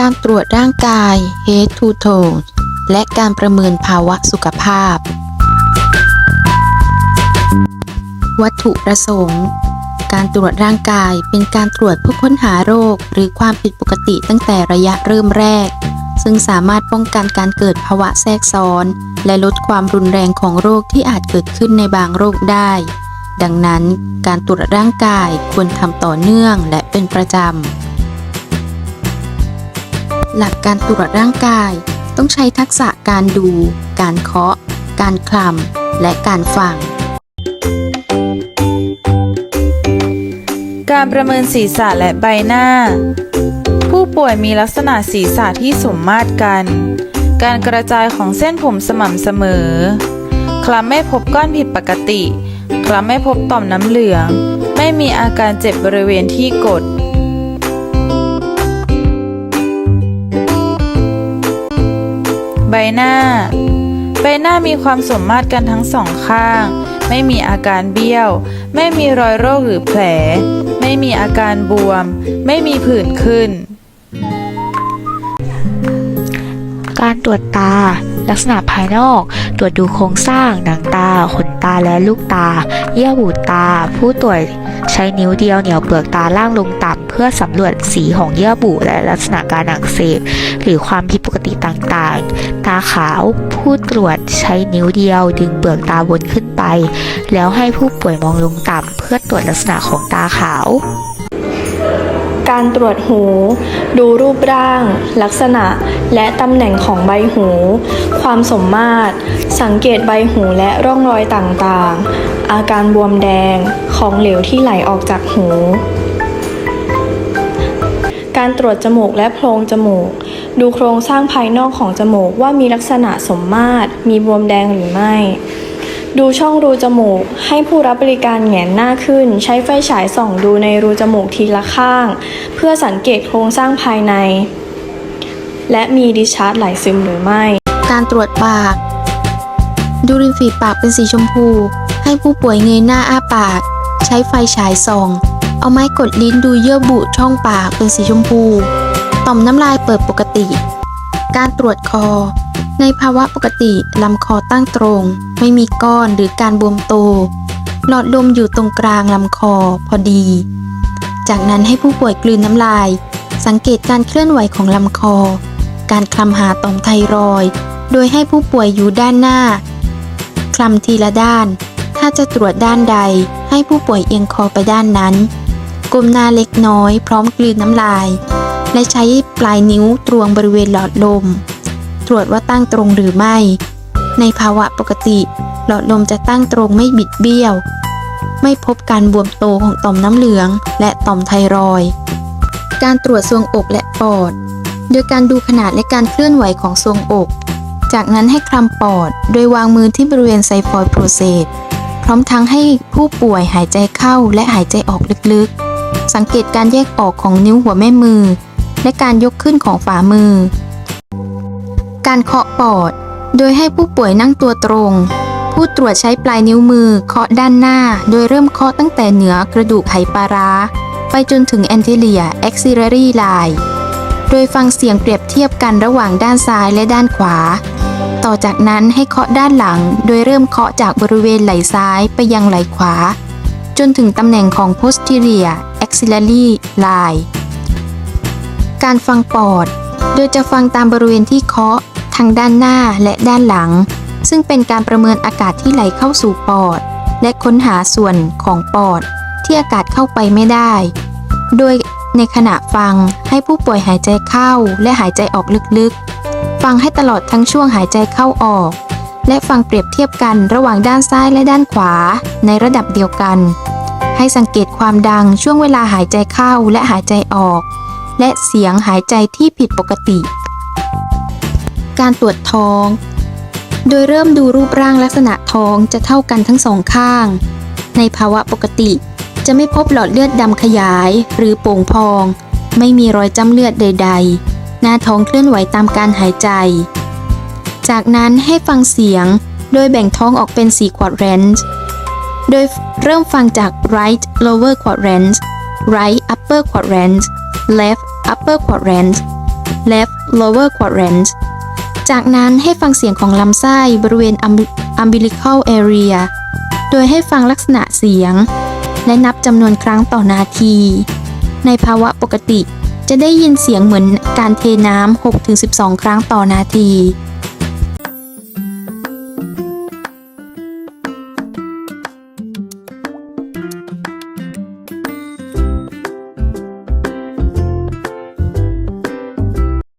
การตรวจร่างกาย Head to Toe และการประเมินภาวะสุขภาพ วัตถุประสงค์ การตรวจร่างกายเป็นการตรวจเพื่อค้นหาโรค หรือความผิดปกติตั้งแต่ระยะเริ่มแรก ซึ่งสามารถป้องกันการเกิดภาวะแทรกซ้อน และลดความรุนแรงของโรคที่อาจเกิดขึ้นในบางโรคได้ ดังนั้น การตรวจร่างกายควรทำต่อเนื่องและเป็นประจำ หลักการตรวจร่างกาย ต้องใช้ทักษะการดู การเคาะ การคลำ และการฟัง การประเมินศีรษะและใบหน้า ผู้ป่วยมีลักษณะศีรษะที่สมมาตรกัน การกระจายของเส้นผมสม่ำเสมอ คลำไม่พบก้อนผิดปกติ คลำไม่พบต่อมน้ำเหลือง ไม่มีอาการเจ็บบริเวณที่กด หน้า ใบหน้ามีความสมมาตรกันทั้งสองข้าง ไม่มีอาการเบี้ยว ไม่มีรอยโรคหรือแผล ไม่มีอาการบวม ไม่มีผื่นขึ้น การตรวจตา ลักษณะภายนอก ตรวจดูโครงสร้างหนังตา ขนตาและลูกตา เยื่อบุตา ผู้ตรวจใช้นิ้วเดียวเหนี่ยวเปลือกตาล่างลงต่ำเพื่อสำรวจสีของเยื่อบุและลักษณะการอักเสบ หรือความผิดปกติต่างๆ ตาขาว ผู้ตรวจใช้นิ้วเดียว ดึงเปลือกตาบนขึ้นไป แล้วให้ผู้ป่วยมองลงต่ำเพื่อตรวจลักษณะของตาขาว การตรวจหู ดูรูปร่าง ลักษณะ และตำแหน่งของใบหู ความสมมาตร สังเกตใบหูและร่องรอยต่างๆ อาการบวมแดง ของเหลวที่ไหลออกจากหูการตรวจจมูกและโพรงจมูก ดูโครงสร้างภายนอกของจมูกว่ามีลักษณะสมมาตร มีบวมแดงหรือไม่ ดูช่องรูจมูก ให้ผู้รับบริการแหงนหน้าขึ้น ใช้ไฟฉายส่องดูในรูจมูกทีละข้าง เพื่อสังเกตโครงสร้างภายใน และมีดิชาร์ดไหลซึมหรือไม่ การตรวจปาก ดูริมฝีปากเป็นสีชมพู ให้ผู้ป่วยเงยหน้าอ้าปาก ใช้ไฟฉายส่อง เอาไม้กดลิ้นดูเยื่อบุช่องปากเป็นสีชมพู ต่อมน้ำลายเปิดปกติ การตรวจคอ ในภาวะปกติลำคอตั้งตรง ไม่มีก้อนหรือการบวมโต หลอดลมอยู่ตรงกลางลำคอพอดี จากนั้นให้ผู้ป่วยกลืนน้ำลาย สังเกตการเคลื่อนไหวของลำคอ การคลำหาต่อมไทรอยด์โดยให้ผู้ป่วยอยู่ด้านหน้า คลำทีละด้าน ถ้าจะตรวจด้านใด ให้ผู้ป่วยเอียงคอไปด้านนั้น ก้มหน้าเล็กน้อยพร้อมกลืนน้ำลาย และใช้ปลายนิ้วตรวงบริเวณหลอดลม ตรวจว่าตั้งตรงหรือไม่ ในภาวะปกติ หลอดลมจะตั้งตรงไม่บิดเบี้ยว ไม่พบการบวมโตของต่อมน้ำเหลือง และต่อมไทรอยด์การตรวจทรวงอกและปอด โดยการดูขนาดและการเคลื่อนไหวของทรวงอก จากนั้นให้คลำปอด โดยวางมือที่บริเวณไซฟอยโปรเซสพร้อมทั้งให้ผู้ป่วยหายใจเข้าและหายใจออกลึกๆ สังเกตการแยกออกของนิ้วหัวแม่มือ และการยกขึ้นของฝ่ามือ การเคาะปอด โดยให้ผู้ป่วยนั่งตัวตรง ผู้ตรวจใช้ปลายนิ้วมือเคาะด้านหน้า โดยเริ่มเคาะตั้งแต่เหนือกระดูกไหปาร้า ไปจนถึง anterior axillary line โดยฟังเสียงเปรียบเทียบกันระหว่างด้านซ้ายและด้านขวา ต่อจากนั้นให้เคาะด้านหลัง โดยเริ่มเคาะจากบริเวณไหล่ซ้ายไปยังไหล่ขวา จนถึงตำแหน่งของ posterior axillary line การฟังปอด โดยจะฟังตามบริเวณที่เคาะทางด้านหน้าและด้านหลัง ซึ่งเป็นการประเมินอากาศที่ไหลเข้าสู่ปอด และค้นหาส่วนของปอด ที่อากาศเข้าไปไม่ได้ โดยในขณะฟังให้ผู้ป่วยหายใจเข้าและหายใจออกลึกๆ ฟังให้ตลอดทั้งช่วงหายใจเข้าออก และฟังเปรียบเทียบกันระหว่างด้านซ้ายและด้านขวาในระดับเดียวกัน ให้สังเกตความดังช่วงเวลาหายใจเข้าและหายใจออก และเสียงหายใจที่ผิดปกติ การตรวจท้อง โดยเริ่มดูรูปร่างลักษณะท้องจะเท่ากันทั้งสองข้าง ในภาวะปกติจะไม่พบหลอดเลือดดำขยายหรือโป่งพอง ไม่มีรอยจ้ำเลือดใด ๆ หน้าท้องเคลื่อนไหวตามการหายใจ จากนั้นให้ฟังเสียงโดยแบ่งท้องออกเป็น 4 quadrant โดยเริ่มฟังจาก right lower quadrant right upper quadrant left upper quadrant left lower quadrant จากนั้นให้ฟังเสียงของลำไส้บริเวณ umbilical area โดยให้ฟังลักษณะเสียง และนับจำนวนครั้งต่อนาที ในภาวะปกติจะได้ยินเสียงเหมือนการเทน้ำ 6-12 ครั้งต่อนาที